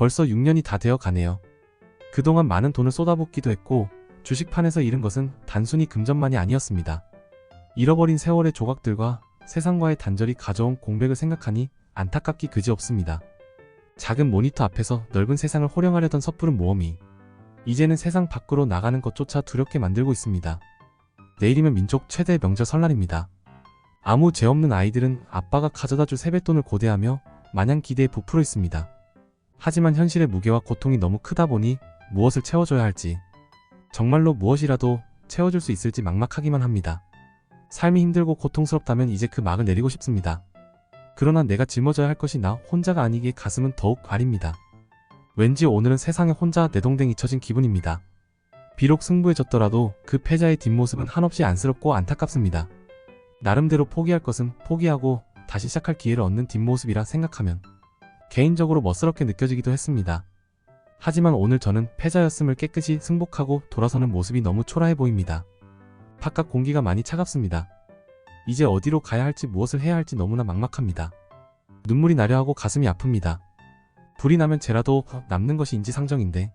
벌써 6년이 다 되어 가네요. 그동안 많은 돈을 쏟아붓기도 했고 주식판에서 잃은 것은 단순히 금전만이 아니었습니다. 잃어버린 세월의 조각들과 세상과의 단절이 가져온 공백을 생각하니 안타깝기 그지없습니다. 작은 모니터 앞에서 넓은 세상을 호령하려던 섣부른 모험이 이제는 세상 밖으로 나가는 것조차 두렵게 만들고 있습니다. 내일이면 민족 최대 명절 설날입니다. 아무 죄 없는 아이들은 아빠가 가져다 줄 세뱃돈을 고대하며 마냥 기대에 부풀어 있습니다. 하지만 현실의 무게와 고통이 너무 크다 보니 무엇을 채워줘야 할지, 정말로 무엇이라도 채워줄 수 있을지 막막하기만 합니다. 삶이 힘들고 고통스럽다면 이제 그 막을 내리고 싶습니다. 그러나 내가 짊어져야 할 것이 나 혼자가 아니기에 가슴은 더욱 아립니다. 왠지 오늘은 세상에 혼자 내동댕이 쳐진 기분입니다. 비록 승부에 졌더라도 그 패자의 뒷모습은 한없이 안쓰럽고 안타깝습니다. 나름대로 포기할 것은 포기하고 다시 시작할 기회를 얻는 뒷모습이라 생각하면 개인적으로 멋스럽게 느껴지기도 했습니다. 하지만 오늘 저는 패자였음을 깨끗이 승복하고 돌아서는 모습이 너무 초라해 보입니다. 바깥 공기가 많이 차갑습니다. 이제 어디로 가야 할지 무엇을 해야 할지 너무나 막막합니다. 눈물이 나려 하고 가슴이 아픕니다. 불이 나면 쟤라도 남는 것이 인지상정인데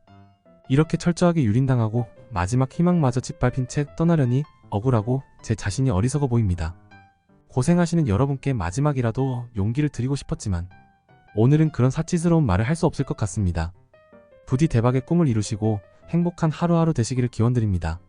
이렇게 철저하게 유린당하고 마지막 희망마저 짓밟힌 채 떠나려니 억울하고 제 자신이 어리석어 보입니다. 고생하시는 여러분께 마지막이라도 용기를 드리고 싶었지만 오늘은 그런 사치스러운 말을 할 수 없을 것 같습니다. 부디 대박의 꿈을 이루시고 행복한 하루하루 되시기를 기원드립니다.